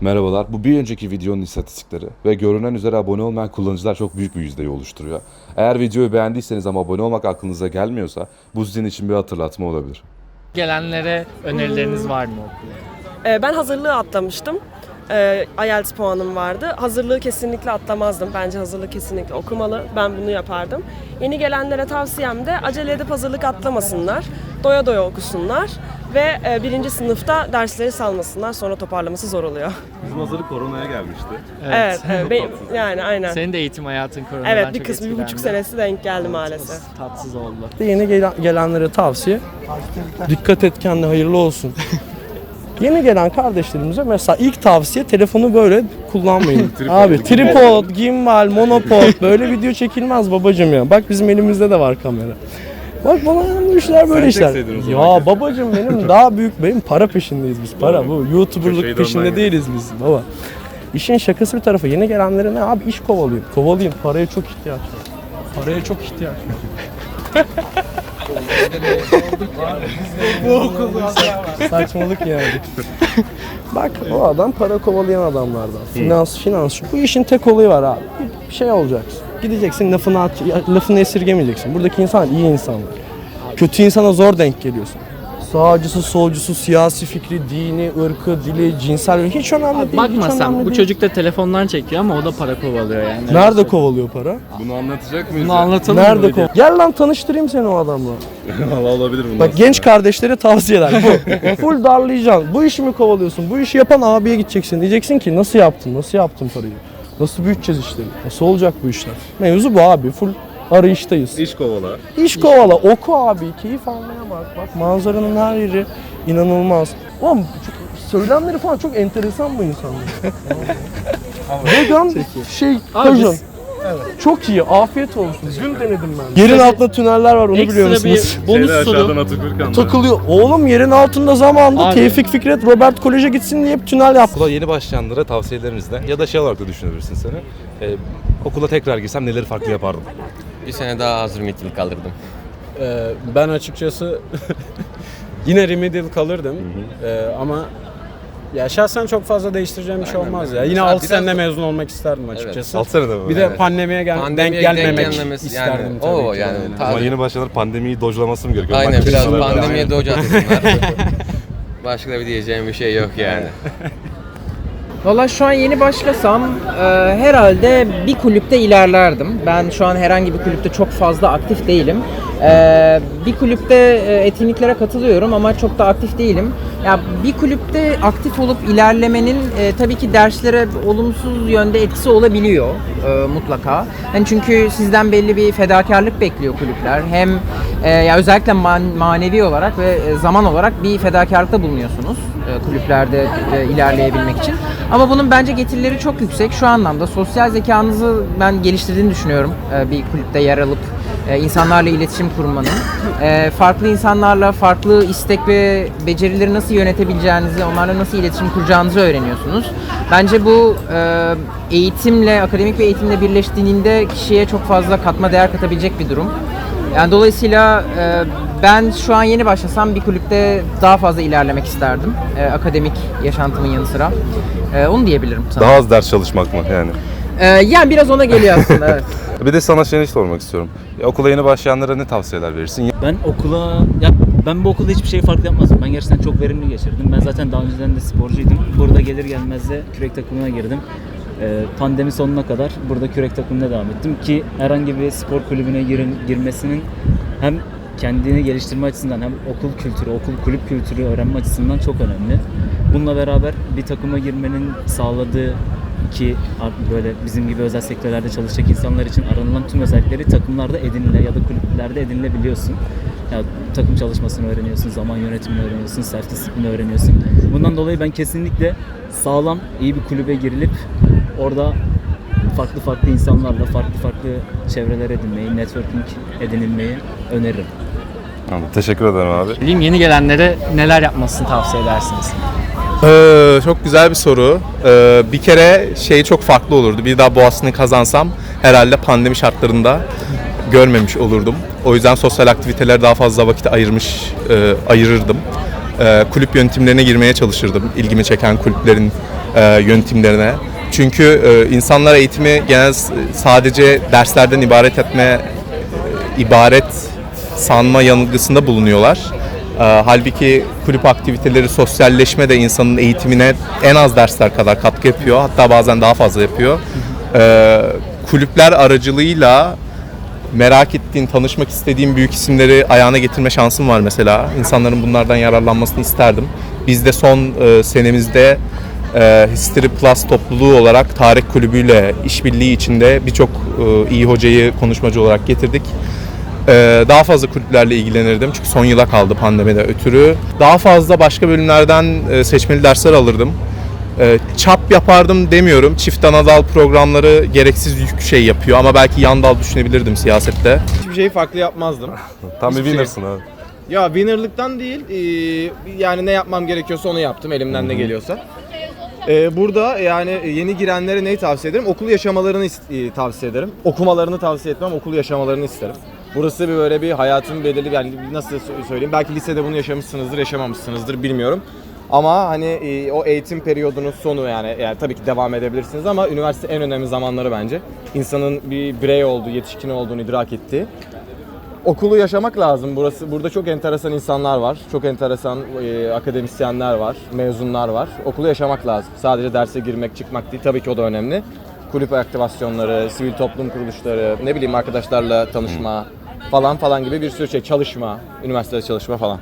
Merhabalar. Bu bir önceki videonun istatistikleri ve görünen üzere abone olmayan kullanıcılar çok büyük bir yüzdeyi oluşturuyor. Eğer videoyu beğendiyseniz ama abone olmak aklınıza gelmiyorsa bu sizin için bir hatırlatma olabilir. Gelenlere önerileriniz var mı okula? Ee, Ben hazırlığı atlamıştım. Ee, IELTS puanım vardı. Hazırlığı kesinlikle atlamazdım. Bence hazırlığı kesinlikle okumalı. Ben bunu yapardım. Yeni gelenlere tavsiyem de acele edip hazırlık atlamasınlar. Doya doya okusunlar. Ve e, birinci sınıfta dersleri salmasınlar. Sonra toparlaması zor oluyor. Bizim hazırlık koronaya gelmişti. Evet, evet. Benim- yani aynen. Senin de eğitim hayatın koronadan Evet, bir çok kısmı bir buçuk senesi denk geldi maalesef. Tatsız oldu. Yeni gelen, gelenlere tavsiye. Dikkat et kendine hayırlı olsun. Yeni gelen kardeşlerimize mesela ilk tavsiye telefonu böyle kullanmayın. Abi tripod, gimbal, monopod böyle video çekilmez babacım ya. Bak bizim elimizde de var kamera. Bak bana bu işler böyle Sen işler. çekseydin o zaman. Ya babacım benim daha büyük benim para peşindeyiz biz. Para bu. YouTuber'lık Köşeyi peşinde değiliz biz baba. İşin şakası bir tarafa yeni gelenlere ne abi iş kovalayın. Kovalayın. Paraya çok ihtiyaç var. Paraya çok ihtiyaç var. Saçmalık yani. Bak o adam para kovalayan adamlardan. Finans, finans şu. Bu işin tek olayı var abi. Bir şey olacaksın. Gideceksin lafını at, lafını esirgemeyeceksin. Buradaki insan iyi insanlar. Kötü insana zor denk geliyorsun. Sağcısı, solcusu, siyasi fikri, dini, ırkı, dili, cinsel hiç önemli değil. hiç Bakmasam önemli bu değil. çocuk da telefondan çekiyor ama o da para kovalıyor yani. Nerede kovalıyor para? Bunu anlatacak mıyız? Bunu anlatalım mı Nerede bir de? kovalıyor? Gel lan tanıştırayım seni o adamla. Valla olabilir bundan Bak genç kardeşlere tavsiyeler bu. Full darlayacaksın. Bu işi mi kovalıyorsun? Bu işi yapan abiye gideceksin. Diyeceksin ki nasıl yaptın? Nasıl yaptın parayı? Nasıl büyüteceğiz işleri? Nasıl olacak bu işler? Mevzu bu abi. Full arayıştayız. İş kovala. İş kovala, oku abi, keyif almaya bak. Bak manzaranın her yeri inanılmaz. Oğlum çok- söylemleri falan çok enteresan bu insanlar. Vegan şey Abi. Biz- Çok iyi, afiyet olsun. Dün denedim ben. Yerin altında tüneller var, onu biliyor Ekstra musunuz? bir bonus soru. Atatürk. Takılıyor. Oğlum yerin altında zamanında Abi. Tevfik Fikret Robert Kolej'e gitsin diye hep tünel yaptı. Okula yeni başlayanlara tavsiyeleriniz ne? Ya da şey olarak da düşünebilirsin seni. Ee, okula tekrar girsem neleri farklı yapardım? Bir sene daha hazır metin kaldırdım. Ee, ben açıkçası yine remedial kalırdım. Ee, ama ya şahsen çok fazla değiştireceğim bir şey olmaz ya. Yine Mesela 6 biraz senede mezun olmak isterdim açıkçası. 6 senede mi? Bir de Evet. pandemiye gel Pandemiye denk gelmemek denk gelmemesi, isterdim yani. tabii O ki. yani yani. ta- Ama yeni başlayanlar pandemiyi dojlaması mı gerekiyor? Aynen Bak, biraz sana- pandemiye doge atsınlar. Başka da bir diyeceğim bir şey yok yani. Valla şu an yeni başlasam e, herhalde bir kulüpte ilerlerdim. Ben şu an herhangi bir kulüpte çok fazla aktif değilim. E, bir kulüpte e, etkinliklere katılıyorum ama çok da aktif değilim. Ya bir kulüpte aktif olup ilerlemenin e, tabii ki derslere olumsuz yönde etkisi olabiliyor e, mutlaka. Yani çünkü sizden belli bir fedakarlık bekliyor kulüpler. Hem e, ya özellikle man- manevi olarak ve e, zaman olarak bir fedakarlıkta bulunuyorsunuz kulüplerde e, ilerleyebilmek için. Ama bunun bence getirileri çok yüksek. Şu anlamda sosyal zekanızı ben geliştirdiğini düşünüyorum. E, bir kulüpte yer alıp e, insanlarla iletişim kurmanın. E, farklı insanlarla farklı istek ve becerileri nasıl yönetebileceğinizi, onlarla nasıl iletişim kuracağınızı öğreniyorsunuz. Bence bu e, eğitimle, akademik ve eğitimle birleştiğinde kişiye çok fazla katma değer katabilecek bir durum. Yani dolayısıyla e, ben şu an yeni başlasam bir kulüpte daha fazla ilerlemek isterdim. E, akademik yaşantımın yanı sıra. E, onu diyebilirim sana. Daha az ders çalışmak mı yani? E, yani biraz ona geliyor aslında evet. Bir de sana şey sormak istiyorum. Ya, okula yeni başlayanlara ne tavsiyeler verirsin? Ben okula, ya ben bu okulda hiçbir şey farklı yapmazdım. Ben gerçekten çok verimli geçirdim. Ben zaten daha önceden de sporcuydum. Burada gelir gelmez de kürek takımına girdim. Ee, pandemi sonuna kadar burada kürek takımına devam ettim ki herhangi bir spor kulübüne girin, girmesinin hem kendini geliştirme açısından hem okul kültürü, okul kulüp kültürü öğrenme açısından çok önemli. Bununla beraber bir takıma girmenin sağladığı ki böyle bizim gibi özel sektörlerde çalışacak insanlar için aranılan tüm özellikleri takımlarda edinile ya da kulüplerde edinilebiliyorsun. Ya takım çalışmasını öğreniyorsun, zaman yönetimini öğreniyorsun, self disiplini öğreniyorsun. Bundan dolayı ben kesinlikle sağlam, iyi bir kulübe girilip orada farklı farklı insanlarla farklı farklı çevreler edinmeyi, networking edinilmeyi öneririm. Anladım. Teşekkür ederim abi. Bileyim yeni gelenlere neler yapmasını tavsiye edersiniz? Ee, çok güzel bir soru. Ee, bir kere şey çok farklı olurdu. Bir daha Boğaz'ını kazansam herhalde pandemi şartlarında görmemiş olurdum. O yüzden sosyal aktivitelere daha fazla vakit ayırmış, e, ayırırdım. Ee, kulüp yönetimlerine girmeye çalışırdım. İlgimi çeken kulüplerin e, yönetimlerine. Çünkü e, insanlar eğitimi genel sadece derslerden ibaret etme e, ibaret sanma yanılgısında bulunuyorlar. E, halbuki kulüp aktiviteleri, sosyalleşme de insanın eğitimine en az dersler kadar katkı yapıyor. Hatta bazen daha fazla yapıyor. E, kulüpler aracılığıyla merak ettiğin, tanışmak istediğin büyük isimleri ayağına getirme şansım var mesela. İnsanların bunlardan yararlanmasını isterdim. Biz de son e, senemizde e, History Plus topluluğu olarak Tarih Kulübü ile işbirliği içinde birçok e, iyi hocayı konuşmacı olarak getirdik. E, daha fazla kulüplerle ilgilenirdim çünkü son yıla kaldı pandemide ötürü. Daha fazla başka bölümlerden e, seçmeli dersler alırdım. E, çap yapardım demiyorum. Çift ana dal programları gereksiz yük şey yapıyor ama belki yan dal düşünebilirdim siyasette. Hiçbir şeyi farklı yapmazdım. Tam bir Hiçbir şey. winnersın abi. Ya winnerlıktan değil, eee, yani ne yapmam gerekiyorsa onu yaptım elimden ne geliyorsa. Eee, burada yani yeni girenlere neyi tavsiye ederim? Okul yaşamalarını is- eee, tavsiye ederim. Okumalarını tavsiye etmem, okul yaşamalarını isterim. Burası bir böyle bir hayatın belirli yani nasıl sö- söyleyeyim belki lisede bunu yaşamışsınızdır, yaşamamışsınızdır bilmiyorum. Ama hani eee, o eğitim periyodunun sonu yani, yani tabii ki devam edebilirsiniz ama üniversite en önemli zamanları bence. İnsanın bir birey olduğu, yetişkin olduğunu idrak ettiği. okulu yaşamak lazım. Burası burada çok enteresan insanlar var. Çok enteresan e, akademisyenler var, mezunlar var. Okulu yaşamak lazım. Sadece derse girmek, çıkmak değil. Tabii ki o da önemli. Kulüp aktivasyonları, sivil toplum kuruluşları, ne bileyim arkadaşlarla tanışma falan falan gibi bir sürü şey, çalışma, üniversitede çalışma falan.